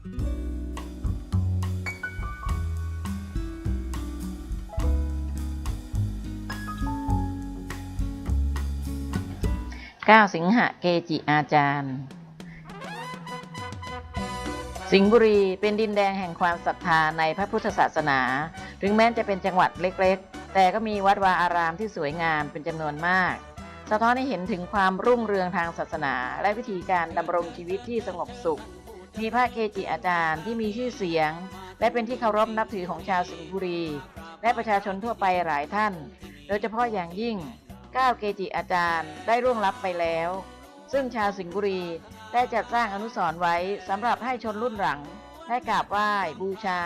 9สิงหะเกจิอาจารย์ สิงห์บุรีเป็นดินแดงแห่งความศรัทธาในพระพุทธศาสนา ถึงแม้จะเป็นจังหวัดเล็กๆ แต่ก็มีวัดวาอารามที่สวยงามเป็นจำนวนมากสะท้อนให้เห็นถึงความรุ่งเรืองทางศาสนา และวิธีการดำรงชีวิตที่สงบสุข มีพระเกจิอาจารย์ที่มีชื่อเสียง และเป็นที่เคารพนับถือของชาวสิงห์บุรี และประชาชนทั่วไปหลายท่าน โดยเฉพาะอย่างยิ่ง9เกจิอาจารย์ได้ร่วงลับไปแล้ว ซึ่งชาวสิงห์บุรีได้จัดสร้างอนุสรณ์ไว้สำหรับให้ชนรุ่นหลัง ได้กราบไหว้บูชา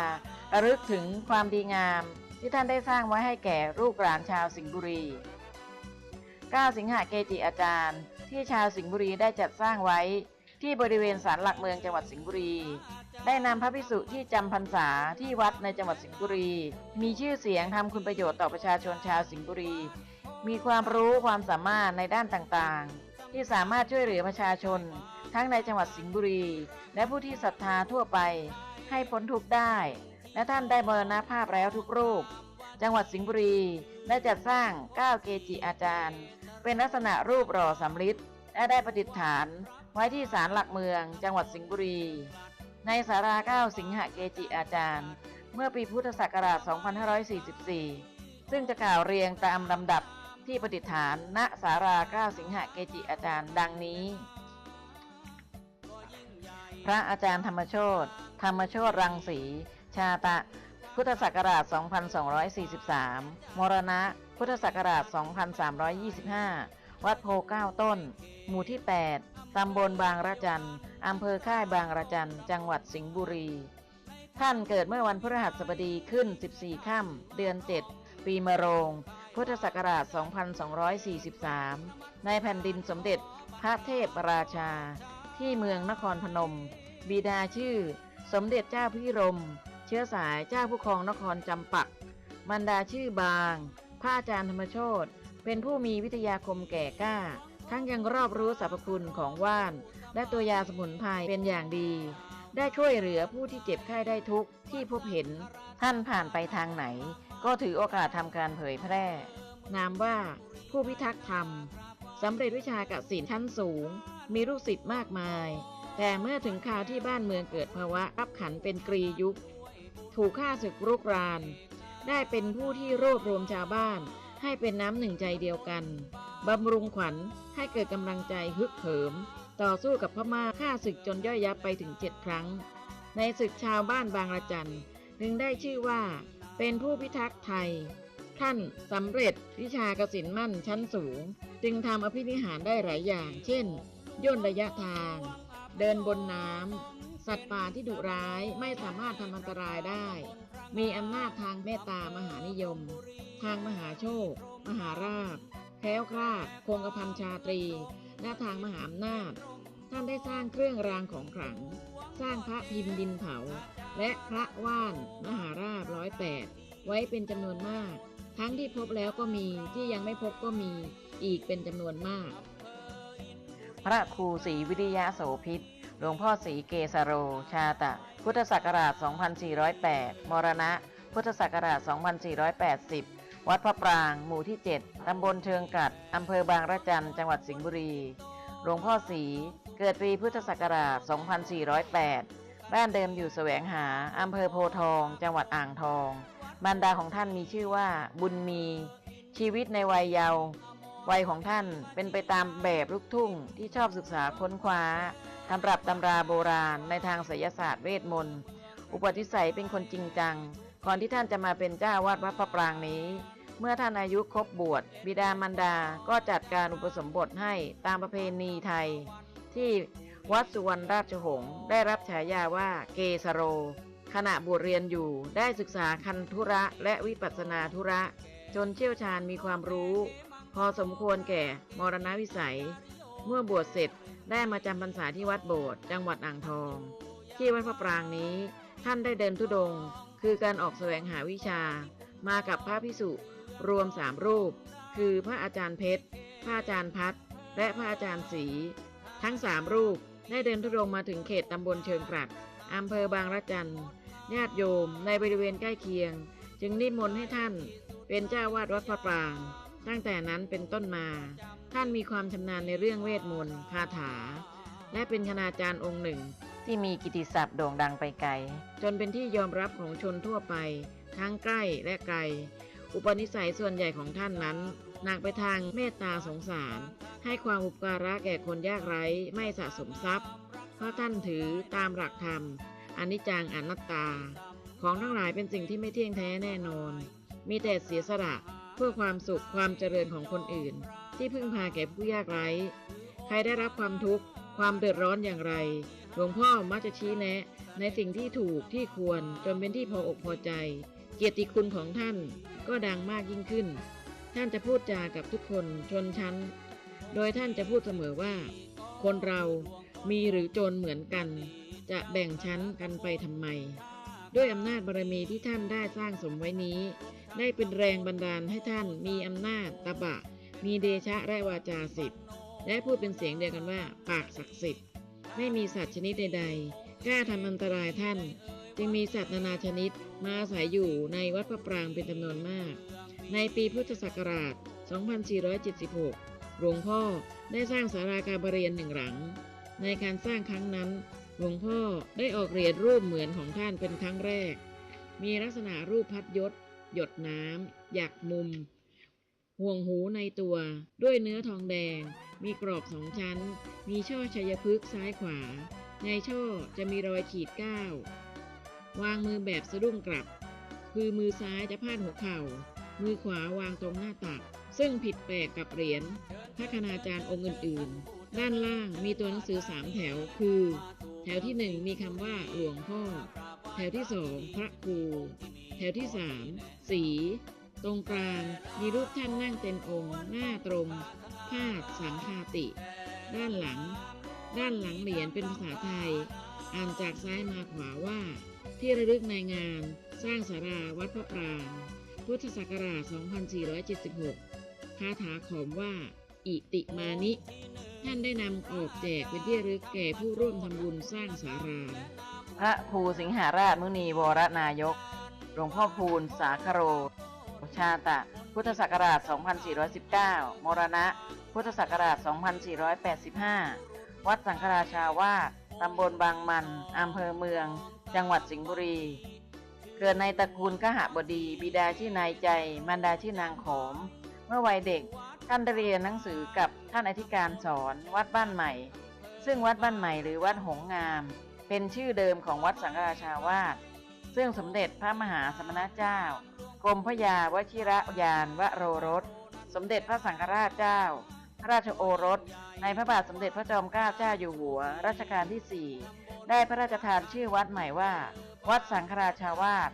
ระลึกถึงความดีงาม ที่ท่านได้สร้างไว้ให้แก่ลูกหลานชาวสิงห์บุรี9สิงหาเกจิอาจารย์ ที่ชาวสิงห์บุรีได้จัดสร้างไว้ ที่บริเวณศาลหลักเมืองจังหวัดสิงห์บุรี ได้นำพระภิกษุที่จำพรรษาที่วัดในจังหวัดสิงห์บุรี มีชื่อเสียงทำคุณประโยชน์ต่อประชาชนชาวสิงห์บุรี มีความรู้ความสามารถในด้านต่างๆ ที่สามารถช่วยเหลือประชาชน ทั้งในจังหวัดสิงห์บุรี และผู้ที่ศรัทธาทั่วไป ให้พ้นทุกข์ได้ และท่านได้มรณภาพแล้วทุกรูป จังหวัดสิงห์บุรีได้จัดสร้าง9เกจิอาจารย์ เป็นลักษณะรูปหล่อสำริดและได้ประดิษฐาน ไว้ที่ศาลหลักเมือง จังหวัดสิงห์บุรี ในสารา9สิงหเกจิอาจารย์ เมื่อปีพุทธศักราช 2544 ซึ่งจะกล่าวเรียงตามลำดับที่ประดิษฐานณสารา9สิงหเกจิอาจารย์ดังนี้ พระอาจารย์ธรรมโชตธรรมโชตรังสี ชาตะ พุทธศักราช 2243 มรณะ พุทธศักราช 2325 วัดโพเก้าต้น หมู่ที่ 8 ตำบลบางระจันอำเภอค่ายบางระจันจังหวัดสิงห์บุรี ท่านเกิดเมื่อวันพฤหัสบดีขึ้น 14 ค่ำเดือน 7 ปีมะโรง พุทธศักราช 2243 ในแผ่นดินสมเด็จพระเทพราชา ที่เมืองนครพนม บิดาชื่อ สมเด็จเจ้าพิรม เชื้อสายเจ้าผู้ครองนครจำปัก บรรดาชื่อบางพระอาจารย์ธรรมโชต เป็นผู้มีวิทยาคมแก่กล้า ทั้งยังรอบรู้สรรพคุณของว่าน และตัวยาสมุนไพรเป็นอย่างดี ได้ช่วยเหลือผู้ที่เจ็บไข้ได้ทุกที่พบเห็น ท่านผ่านไปทางไหน ก็ถือโอกาสทำการเผยแพร่ นามว่าผู้พิทักษ์ธรรมสำเร็จวิชากสินชั้นสูง มีลูกศิษย์มากมาย แต่เมื่อถึงคราวที่บ้านเมืองเกิดภาวะอับขันเป็นกรียุค ถูกฆ่าศึกรุกราน ได้เป็นผู้ที่รวบรวมชาวบ้าน ให้เป็นน้ำหนึ่งใจเดียวกันบำรุงขวัญให้เกิดกำลังใจฮึกเหิม ต่อสู้กับพม่าฆ่าศึกจนย่อยยับไปถึงเจ็ดครั้ง ในศึกชาวบ้านบางระจันจึงได้ชื่อว่า เป็นผู้พิทักษ์ไทย ท่านสำเร็จวิชากสินมั่นชั้นสูง จึงทำอภินิหารได้หลายอย่าง เช่น ย่นระยะทาง เดินบนน้ำสัตว์ป่าที่ดุร้ายไม่สามารถทำอันตรายได้ มีอำนาจทางเมตตามหานิยม ทางมหาโชค มหาราบแคล้วคลาด คงกระพันชาตรี และทางมหาอำนาจ ท่านได้สร้างเครื่องรางของขลัง สร้างพระพิมพ์ดินเผา และพระว่าน มหาราชร้อยแปดไว้เป็นจำนวนมาก ทั้งที่พบแล้วก็มี ที่ยังไม่พบก็มี อีกเป็นจำนวนมาก พระครูศรีวิริยะโสพิษหลวงพ่อศรีเกสโร ชาตะ พุทธศักราช 2408 มรณะ พุทธศักราช 2480 วัดพระปราง หมู่ที่ 7 ตำบลเชิงกัด อำเภอบางระจัน จังหวัดสิงห์บุรี หลวงพ่อศรี เกิดปีพุทธศักราช 2408 บ้านเดิมอยู่แสวงหา อำเภอโพทอง จังหวัดอ่างทองมารดาของท่านมีชื่อว่า บุญมี ชีวิตในวัยเยาว์ วัยของท่านเป็นไปตามแบบลูกทุ่งที่ชอบศึกษาค้นคว้าตำรับตำราโบราณในทางไสยศาสตร์เวทมนต์ อุปนิสัยเป็นคนจริงจัง ก่อนที่ท่านจะมาเป็นเจ้าวาดวัดพระปรางนี้ เมื่อท่านอายุครบบวชบิดามารดาก็จัดการอุปสมบทให้ตามประเพณีไทย ที่วัดสุวรรณราชหงษ์ได้รับฉายาว่าเกสโร ขณะบวชเรียนอยู่ได้ศึกษาคันธุระและวิปัสนาธุระ จนเชี่ยวชาญมีความรู้ พอสมควรแก่มรณวิสัย เมื่อบวชเสร็จได้มาจำพรรษาที่วัดโบสถ์จังหวัดอ่างทอง ที่วัดพระปรางนี้ ท่านได้เดินทุดงค์คือการออกแสวงหาวิชามากับพระพิสุ รวมสามรูป คือพระอาจารย์เพชร พระอาจารย์พัดและพระอาจารย์ศรีทั้งสามรูปได้เดินทุดงมาถึงเขตตำบลเชิงกลัดอำเภอบางระจันญาติโยมในบริเวณใกล้เคียง จึงนิมนต์ให้ท่านเป็นเจ้าวาดวัดพระปราง ตั้งแต่นั้นเป็นต้นมา ท่านมีความชำนาญในเรื่องเวทมนต์คาถา และเป็นคณาจารย์องค์หนึ่ง ที่มีกิติศัพท์โด่งดังไปไกล จนเป็นที่ยอมรับของชนทั่วไป ทั้งใกล้และไกล อุปนิสัยส่วนใหญ่ของท่านนั้นหนักไปทางเมตตาสงสาร ให้ความอุปการะแก่คนยากไร้ไม่สะสมทรัพย์ เพราะท่านถือตามหลักธรรมอนิจจังอนัตตา ของทั้งหลายเป็นสิ่งที่ไม่เที่ยงแท้แน่นอน มีแต่เสียสละเพื่อความสุขความเจริญของคนอื่น ที่พึ่งพาแก่ผู้ยากไร้ ใครได้รับความทุกข์ความเดือดร้อนอย่างไร หลวงพ่อมักจะชี้แนะ ในสิ่งที่ถูกที่ควรจนเป็นที่พออกพอใจ เกียรติคุณของท่านก็ดังมากยิ่งขึ้น ท่านจะพูดจากับทุกคนชนชั้น โดยท่านจะพูดเสมอว่า คนเรามีหรือจนเหมือนกัน จะแบ่งชั้นกันไปทำไม ด้วยอำนาจบารมีที่ท่านได้สร้างสมไว้นี้ ได้เป็นแรงบันดาลให้ท่านมีอำนาจตบะ มีเดชะและวาจาสิทธิ์และพูดเป็นเสียงเดียวกันว่า ปากศักดิ์สิทธิ์ไม่มีสัตว์ชนิดใดๆกล้าทำอันตรายท่าน จึงมีสัตว์นานาชนิดมาอาศัยอยู่ในวัดพระปรางเป็นจำนวนมาก ในปีพุทธศักราช 2476 หลวงพ่อได้สร้างศาลาการประเรียนหนึ่งหลัง ในการสร้างครั้งนั้น หลวงพ่อได้ออกเหรียญรูปเหมือนของท่านเป็นครั้งแรก มีลักษณะรูปพัดยศ หยดน้ำหยักมุม ห่วงหูในตัวด้วยเนื้อทองแดง มีกรอบสองชั้น มีช่อชัยพฤกษ์ซ้ายขวา ในช่อจะมีรอยขีดเก้า วางมือแบบสะดุ้งกลับ คือมือซ้ายจะพาดหัวเข่า มือขวาวางตรงหน้าตัก ซึ่งผิดแปลกกับเหรียญพระคณาจารย์องค์อื่นๆ ด้านล่างมีตัวหนังสือสามแถว คือ แถวที่หนึ่งมีคำว่าหลวงพ่อ แถวที่สองพระครู แถวที่สามสี ตรงกลางมีรูปท่านนั่งเต็มองค์ หน้าตรงพาดสังคาติ ด้านหลัง ด้านหลังเหรียญเป็นภาษาไทย อ่านจากซ้ายมาขวาว่า ที่ระลึกในงาน สร้างสาราวัดพระปรางพุทธศักราช 2476 คาถาขอมว่า อิติมานิ ท่านได้นำออกแจกเป็นที่ระลึกแก่ผู้ร่วมทำบุญสร้างสารา พระครูสิงหาราชมุนีวรนายก หลวงพ่อพูนสาคโร ชาตะ พุทธศักราช 2419 มรณะ พุทธศักราช 2485 วัดสังฆราชาวาสตำบลบางมัน อำเภอเมือง จังหวัดสิงห์บุรี เกิดในตระกูลกหบดี บิดาชื่อนายใจ มารดาชื่อนางขอม เมื่อวัยเด็กท่านเรียนหนังสือกับท่านอธิการสอนวัดบ้านใหม่ ซึ่งวัดบ้านใหม่หรือวัดหงงาม เป็นชื่อเดิมของวัดสังฆราชาวาสซึ่งสมเด็จพระมหาสมณเจ้า กรมพระยาวชิระยานวโรรส สมเด็จพระสังฆราชเจ้า พระราชโอรส ในพระบาทสมเด็จพระจอมเกล้าเจ้าอยู่หัว รัชกาลที่4 ได้พระราชทานชื่อวัดใหม่ว่า วัดสังฆราชาวาส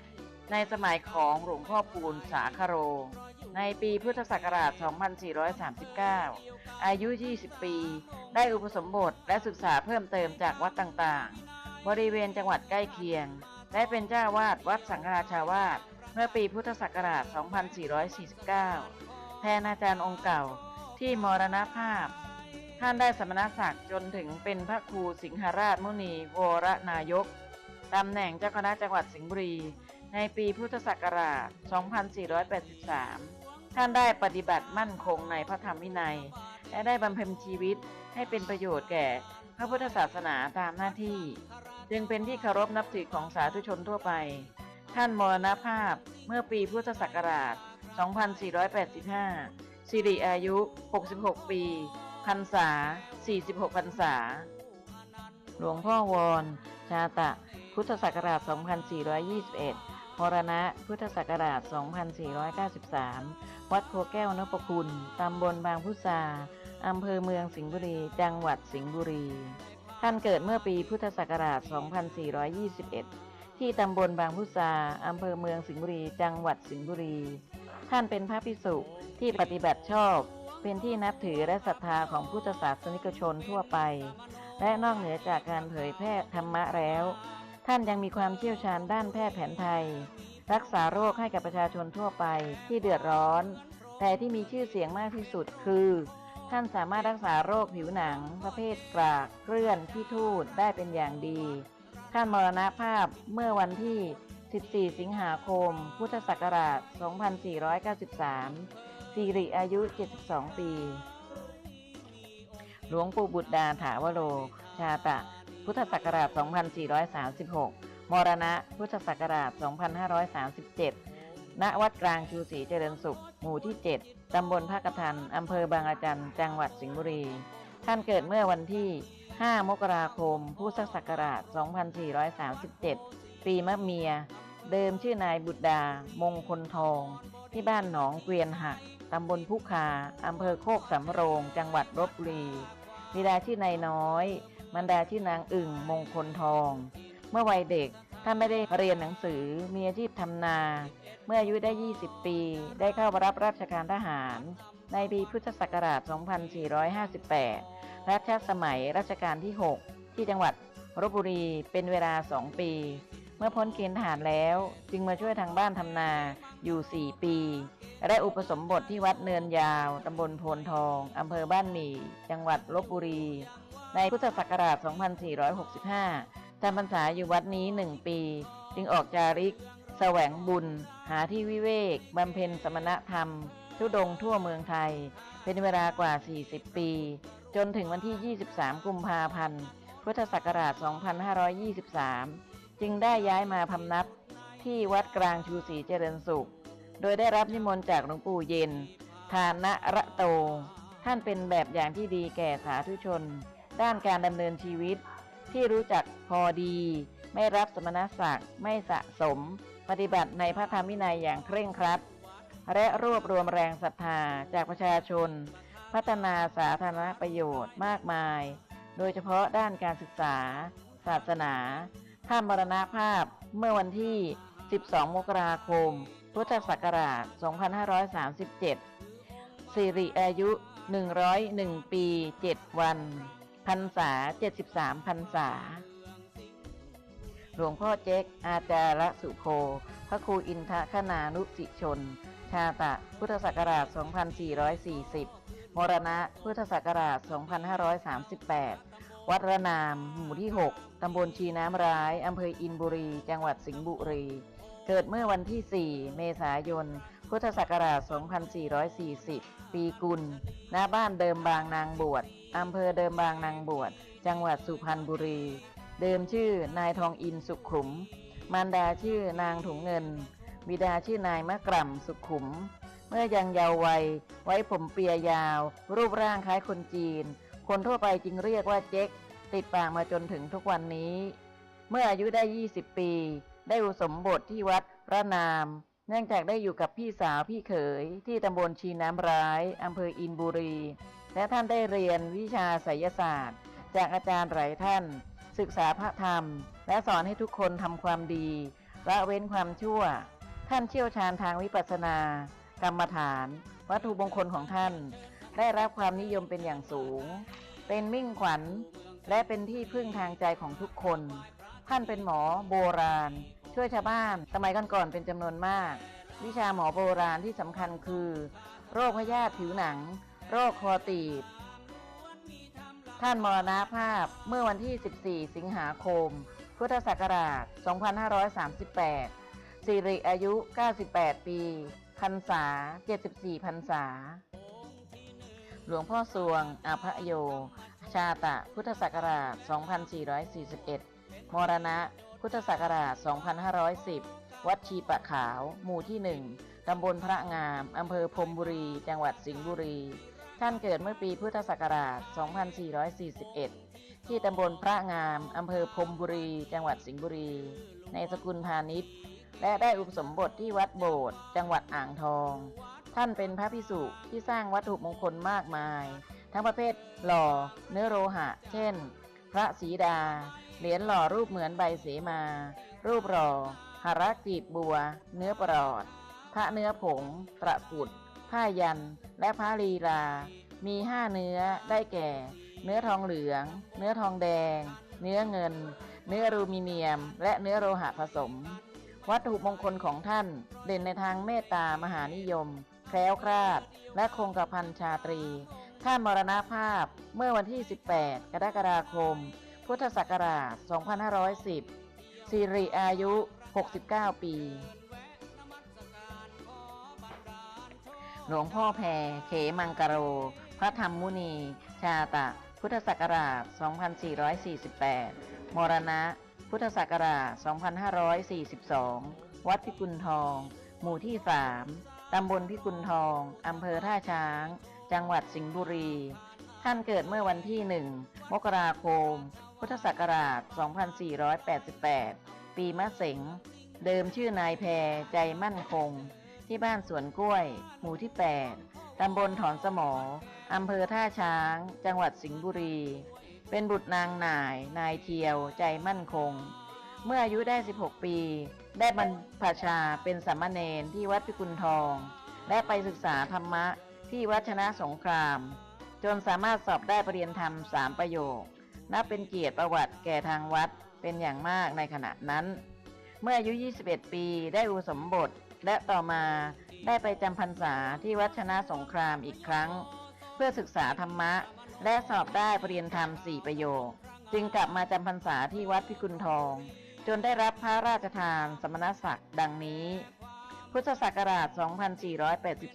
ในสมัยของหลวงพ่อปูนสาคโร ในปีพุทธศักราช 2439 อายุ 20 ปี ได้อุปสมบทและศึกษาเพิ่มเติมจากวัดต่างๆ บริเวณจังหวัดใกล้เคียง และเป็นเจ้าวาดวัดสังฆราชาวาสเมื่อปีพุทธศักราช 2449 แทนอาจารย์องค์เก่าที่มรณภาพ ท่านได้สมณศักดิ์จนถึงเป็นพระครูสิงหราชมุนีวรนายกตำแหน่งเจ้าคณะจังหวัดสิงห์บุรี ในปีพุทธศักราช 2483 ท่านได้ปฏิบัติมั่นคงในพระธรรมวินัย และได้บำเพ็ญชีวิตให้เป็นประโยชน์แก่พระพุทธศาสนาตามหน้าที่ จึงเป็นที่เคารพนับถือของสาธุชนทั่วไป ท่านมรณภาพเมื่อปีพุทธศักราช 2485 สิริอายุ 66 ปี รรษา 46 พรรษา หลวงพ่อวอนชาตะ พุทธศักราช 2421มรณะ พุทธศักราช 2493 วัดโพแก้วนพคุณ ตำบลบางพุทราอำเภอเมืองสิงห์บุรี จังหวัดสิงห์บุรี ท่านเกิดเมื่อปีพุทธศักราช 2421 ที่ตำบลบางพุทราอำเภอเมืองสิงห์บุรี จังหวัดสิงห์บุรี ท่านเป็นพระภิกษุที่ปฏิบัติชอบ เป็นที่นับถือและศรัทธาของพุทธศาสนิกชนทั่วไป และนอกเหนือจากการเผยแพร่ธรรมะแล้ว ท่านยังมีความเชี่ยวชาญด้านแพทย์แผนไทย รักษาโรคให้กับประชาชนทั่วไปที่เดือดร้อน แต่ที่มีชื่อเสียงมากที่สุดคือ ท่านสามารถรักษาโรคผิวหนัง ประเภทกรากเกลื่อนที่ทูดได้เป็นอย่างดี ท่านมรณภาพเมื่อวันที่ 14 สิงหาคม พุทธศักราช 2493 สิริอายุ 72 ปี หลวงปู่บุตรดาถาวโร ชาตะ พุทธศักราช 2436 มรณะ พุทธศักราช 2537 ณ วัดกลางชูศรีเจริญสุข หมู่ที่ 7 ตำบลภาคทัน อำเภอบางอาจันจังหวัดสิงห์บุรี ท่านเกิดเมื่อวันที่ 5 มกราคม พุทธศักราช 2437 ปีมะเมียเดิมชื่อนายบุตรดา มงคลทอง ที่บ้านหนองเกวียนหัก ตำบลพุคาอำเภอโคกสำโรง จังหวัดลบบุรีบิดาชื่อนายน้อย มันดาชื่อนางอึ่งมงคลทอง เมื่อวัยเด็กท่านไม่ได้เรียนหนังสือมีอาชีพทำนา เมื่ออายุได้ 20 ปี ได้เข้ารับราชการทหาร ในปีพุทธศักราช 2458 รัชสมัยรัชกาลที่ 6 ที่จังหวัดลบบุรีเป็นเวลา 2 ปี เมื่อพ้นเกณฑ์ทหารแล้ว จึงมาช่วยทางบ้านทำนา อยู่ 4 ปีและอุปสมบทที่วัดเนินยาว ตำบลโพนทอง อำเภอบ้านหมี่ จังหวัดลบบุรี ในพุทธศักราช 2465จำพรรษาอยู่วัดนี้ 1 ปี จึงออกจาริก แสวงบุญ หาที่วิเวก บำเพ็ญสมณธรรม ทุดงทั่วเมืองไทย เป็นเวลากว่า 40 ปี จนถึงวันที่ 23 กุมภาพันธ์ พุทธศักราช 2523 จึงได้ย้ายมาพำนับ ที่วัดกลางชูศรีเจริญสุข โดยได้รับนิมนต์จากหลวงปู่เย็นทานะระโต ท่านเป็นแบบอย่างที่ดีแก่สาธุชน ด้านการดำเนินชีวิต ที่รู้จักพอดี ไม่รับสมณศักดิ์ไม่สะสม ปฏิบัติในพระธรรมวินัยอย่างเคร่งครัด และรวบรวมแรงศรัทธาจากประชาชน พัฒนาสาธารณประโยชน์มากมาย โดยเฉพาะด้านการศึกษา ศาสนาท่านมรณภาพเมื่อวันที่ 12 มกราคม พุทธศักราช 2537 สิริอายุ 101 ปี 7 วัน พรรษา 73 พรรษา หลวงพ่อเจ๊ก อาจารสุโภพระครูอินทคณานุสิชน ชาตะ พุทธศักราช 2440 มรณะ พุทธศักราช 2538วัดระนาม หมู่ที่ 6 ตำบลชีน้ำร้าย อำเภออินบุรี จังหวัดสิงห์บุรี เกิดเมื่อวันที่ 4 เมษายน พุทธศักราช 2440 ปีกุล ณ บ้านเดิมบางนางบวช อำเภอเดิมบางนางบวช จังหวัดสุพรรณบุรี เดิมชื่อนายทองอินสุขขุม มารดาชื่อนางถุงเงิน บิดาชื่อนายมะกร่ำสุขุม เมื่อยังเยาว์วัย ไว้ผมเปียยาว รูปร่างคล้ายคนจีน คนทั่วไปจึงเรียกว่าเจ๊ก ติดปากมาจนถึงทุกวันนี้ เมื่ออายุได้ 20 ปี ได้อุสมบทที่วัดพระนาม เนื่องจากได้อยู่กับพี่สาวพี่เขย ที่ตำบลชีน้ำร้ายอำเภออินบุรี และท่านได้เรียนวิชาไสยศาสตร์ จากอาจารย์หลายท่าน ศึกษาพระธรรม และสอนให้ทุกคนทำความดีละเว้นความชั่ว ท่านเชี่ยวชาญทางวิปัสสนา กรรมฐาน วัตถุมงคลของท่าน ได้รับความนิยมเป็นอย่างสูง เป็นมิ่งขวัญ และเป็นที่พึ่งทางใจของทุกคน ท่านเป็นหมอโบราณ ช่วยชาวบ้านสมัยก่อนๆเป็นจำนวนมาก วิชาหมอโบราณที่สำคัญคือ โรคพยาธิผิวหนัง โรคคอตีบ ท่านมรณภาพเมื่อวันที่ 14 สิงหาคม พุทธศักราช 2538 สิริอายุ 98 ปีพรรษา 74พรรษา หลวงพ่อสวงอภโย ชาตะ พุทธศักราช 2441 มรณะ พุทธศักราช 2510 วัดชีปะขาว หมู่ที่ 1 ตำบลพระงาม อำเภอพรมบุรี จังหวัดสิงห์บุรี ท่านเกิดเมื่อปีพุทธศักราช 2441 ที่ตำบลพระงาม อำเภอพรมบุรี จังหวัดสิงห์บุรี ในสกุลพาณิชย์และได้อุปสมบทที่วัดโบสถ์จังหวัดอ่างทอง ท่านเป็นพระพิสุที่สร้างวัตถุมงคลมากมาย ทั้งประเภทหล่อ เนื้อโลหะ เช่น พระศรีดา เหรียญหล่อรูปเหมือนใบเสมา รูปหล่อหารักกีบบัว เนื้อปลอด พระเนื้อผง ตระกุด ผ้ายัน และพระลีลา มีห้าเนื้อได้แก่ เนื้อทองเหลือง เนื้อทองแดง เนื้อเงิน เนื้ออลูมิเนียม และเนื้อโลหะผสม วัตถุมงคลของท่าน เด่นในทางเมตตามหานิยม แคล้วคลาด และคงกระพันชาตรี ท่านมรณภาพเมื่อวันที่ 18 กรกฎาคม พุทธศักราช 2510 สิริอายุ 69 ปี หลวงพ่อแพรเขมังกะโร พระธรรมมุนี ชาตะ พุทธศักราช 2448 มรณะ พุทธศักราช 2542 วัดพิกุลทอง หมู่ที่ 3 ตำบลพิกุลทอง อำเภอท่าช้าง จังหวัดสิงห์บุรี ท่านเกิดเมื่อวันที่ 1 มกราคม พุทธศักราช 2488 ปีมะเสง เดิมชื่อนายแพรใจมั่นคง ที่บ้านสวนกล้วย หมู่ที่ 8 ตำบลถอนสมอ อำเภอท่าช้าง จังหวัดสิงห์บุรี เป็นบุตรนางนาย นายเทียว ใจมั่นคง เมื่ออายุได้ 16 ปี ได้บรรพชาเป็นสามเณรที่วัดพิกุลทอง และไปศึกษาธรรมะที่วัชนะสงคราม จนสามารถสอบได้ปรริญญาธรรมสามประโยค นับเป็นเกียรติประวัติแก่ทางวัดเป็นอย่างมากในขณะนั้น เมื่ออายุ 21 ปีได้อุสมบท และต่อมาได้ไปจำพรรษาที่วัดชนะสงครามอีกครั้ง เพื่อศึกษาธรรมะ และสอบได้ปรริญญาธรรมสี่ประโยค จึงกลับมาจำพรรษาที่วัดพิกุลทอง จนได้รับพระราชทานสมณศักดิ์ดังนี้ พุทธศักราช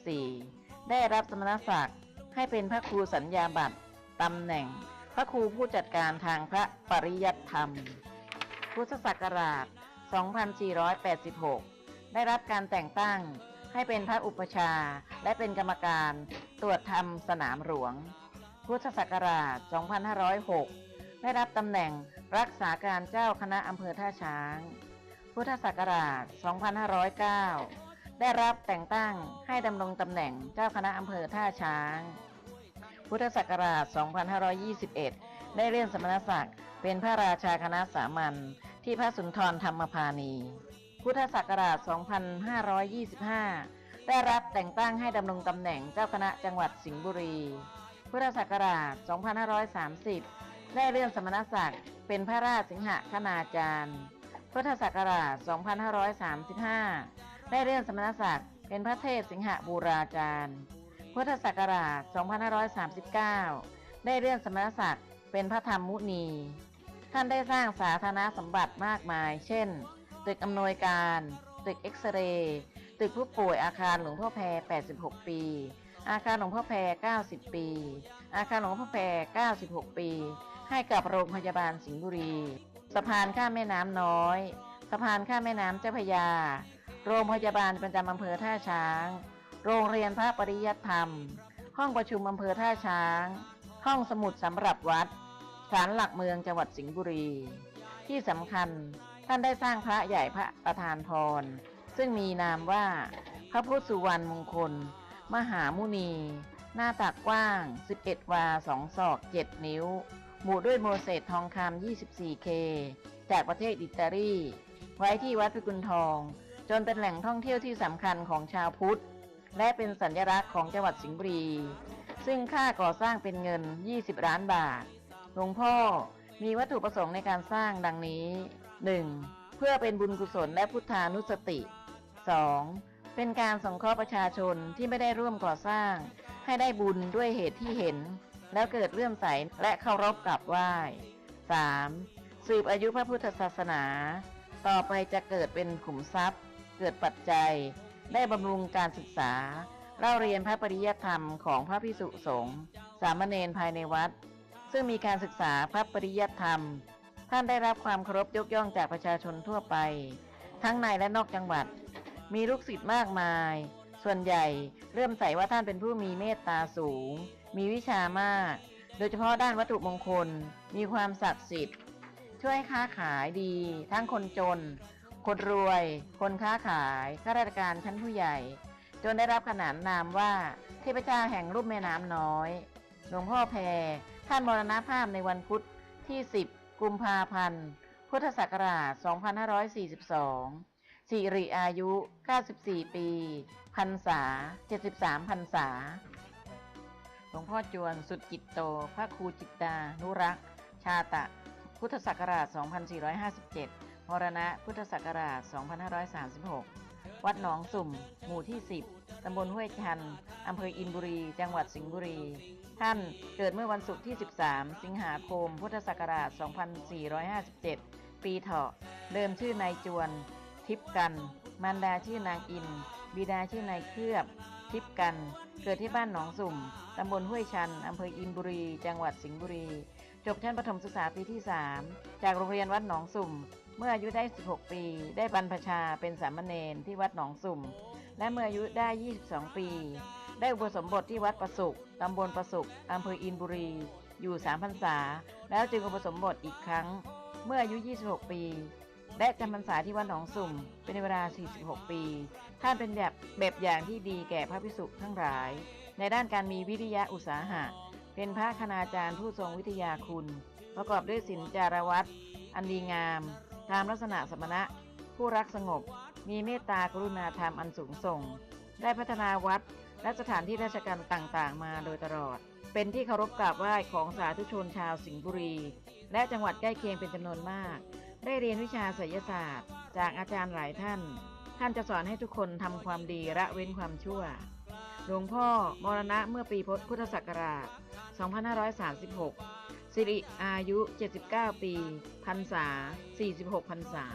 2484 ได้รับสมณศักดิ์ ให้เป็นพระครูสัญญาบัตรตำแหน่ง พระครูผู้จัดการทางพระปริยัติธรรม พุทธศักราช 2486 ได้รับการแต่งตั้งให้เป็นพระอุปชาและเป็นกรรมการตรวจธรรมสนามหลวง พุทธศักราช 2506 ได้รับตำแหน่งรักษาการเจ้าคณะอำเภอท่าช้าง พุทธศักราช 2509 ได้รับแต่งตั้งให้ดำรงตำแหน่งเจ้าคณะอำเภอท่าช้าง พุทธศักราช 2521 ได้เลื่อนสมณศักดิ์เป็นพระราชาคณะสามัญที่พระสุนทรธรรมพานี พุทธศักราช 2525 ได้รับแต่งตั้งให้ดำรงตำแหน่งเจ้าคณะจังหวัดสิงห์บุรี พุทธศักราช 2530 ได้เลื่อนสมณศักดิ์เป็นพระราชสิงหคณาจารย์ พุทธศักราช 2535 ได้เลื่อนสมณศักดิ์เป็นพระเทพสิงหบูราจารย์พุทธศักราช 2539 ได้เลื่อนสมณศักดิ์เป็นพระธรรมมุนี ท่านได้สร้างสาธารณสมบัติมากมาย เช่น ตึกอำนวยการ ตึกเอ็กซเรย์ ตึกผู้ป่วยอาคารหลวงพ่อแพร 86 ปี อาคารหลวงพ่อแพร 90 ปี อาคารหลวงพ่อแพร 96 ปี ให้กับโรงพยาบาลสิงห์บุรี สะพานข้ามแม่น้ำน้อย สะพานข้ามแม่น้ำเจ้าพยา โรงพยาบาลประจำอำเภอท่าช้าง โรงเรียนพระปริยัติธรรม ห้องประชุมอำเภอท่าช้าง ห้องสมุดสำหรับวัดศาลหลักเมืองจังหวัดสิงห์บุรี ที่สำคัญท่านได้สร้างพระใหญ่พระประธานพร ซึ่งมีนามว่า พระพุทธสุวรรณมงคล มหามุนี หน้าตักกว้าง 11 วา 2 ศอก 7 นิ้ว หมู่ด้วยโมเสสทองคำ 24K จากประเทศอิตาลี ไว้ที่วัดพิกุลทอง จนเป็นแหล่งท่องเที่ยวที่สำคัญของชาวพุทธ และเป็นสัญลักษณ์ของจังหวัดสิงห์บุรี ซึ่งค่าก่อสร้างเป็นเงิน 20 ล้านบาท หลวงพ่อมีวัตถุประสงค์ในการสร้างดังนี้ 1. เพื่อเป็นบุญกุศลและพุทธานุสติ 2. เป็นการสงเคราะห์ประชาชนที่ไม่ได้ร่วมก่อสร้าง ให้ได้บุญด้วยเหตุที่เห็น แล้วเกิดเลื่อมใสและเคารพกราบไหว้ 3. สืบอายุพระพุทธศาสนา ต่อไปจะเกิดเป็นขุมทรัพย์ เกิดปัจจัย ได้บำรุงการศึกษาเล่าเรียนพระปริยธรรมของพระพิสุสงฆ์สามเณรภายในวัด ซึ่งมีการศึกษาพระปริยัติธรรม ท่านได้รับความเคารพยกย่องจากประชาชนทั่วไป ทั้งในและนอกจังหวัด มีลูกศิษย์มากมาย ส่วนใหญ่เริ่มใส่ว่าท่านเป็นผู้มีเมตตาสูง มีวิชามาก โดยเฉพาะด้านวัตถุมงคล มีความศักดิ์สิทธิ์ ช่วยค้าขายดี ทั้งคนจน คนรวย คนค้าขาย ข้าราชการชั้นผู้ใหญ่ จนได้รับขนานนามว่าเทพเจ้าแห่งรูปแม่น้ำน้อย หลวงพ่อแพร ท่านมรณภาพในวันพุธที่ 10 กุมภาพันธ์ พุทธศักราช 2542 สิริอายุ 94 ปีพรรษา 73พรรษา หลวงพ่อจวนสุดจิตโต พระครูจิตตา นุรักษ์ ชาตะ พุทธศักราช 2457 มรณะพุทธศักราช 2536 วัดหนองสุ่ม หมู่ที่ 10 ตำบลห้วยชัน อำเภออินบุรี จังหวัดสิงห์บุรี ท่านเกิดเมื่อวันศุกร์ที่ 13 สิงหาคม พุทธศักราช 2457 ปีเถาะ เดิมชื่อนายจวน ทิพกัน มารดาชื่อนางอิน บิดาชื่อนายเคลือบ ทิพกัน เกิดที่บ้านหนองสุ่ม ตำบลห้วยชัน อำเภออินบุรี จังหวัดสิงห์บุรี จบชั้นประถมศึกษาปีที่ 3 จากโรงเรียนวัดหนองสุ่ม เมื่ออายุได้ 16 ปี ได้บรรพชาเป็นสามเณรที่วัดหนองสุ่ม และเมื่ออายุได้ 22 ปี ได้อุปสมบทที่วัดประสุกตำบลประสุกอำเภออินบุรี อยู่3พรรษา แล้วจึงอุปสมบทอีกครั้ง เมื่ออายุ 26 ปี และจำพรรษาที่วัดหนองสุ่ม เป็นเวลา 46 ปี ท่านเป็นแบบแบบอย่างที่ดีแก่พระภิกษุทั้งหลาย ในด้านการมีวิทยาอุตสาหะ เป็นพระคณาจารย์ผู้ทรงวิทยาคุณ ประกอบด้วยศีลจารวัตรอันดีงาม ตามลักษณะสมณะ ผู้รักสงบ มีเมตตากรุณาธรรมอันสูงส่ง ได้พัฒนาวัดและสถานที่ราชการต่างๆ มาโดยตลอด เป็นที่เคารพกราบไหว้ของสาธุชนชาวสิงห์บุรี และจังหวัดใกล้เคียงเป็นจำนวนมาก ได้เรียนวิชาไสยศาสตร์ จากอาจารย์หลายท่าน ท่านจะสอนให้ทุกคนทำความดีละเว้นความชั่ว หลวงพ่อมรณะเมื่อปีพุทธศักราช 2536 สิริอายุ 79 ปี พรรษา 46 พรรษา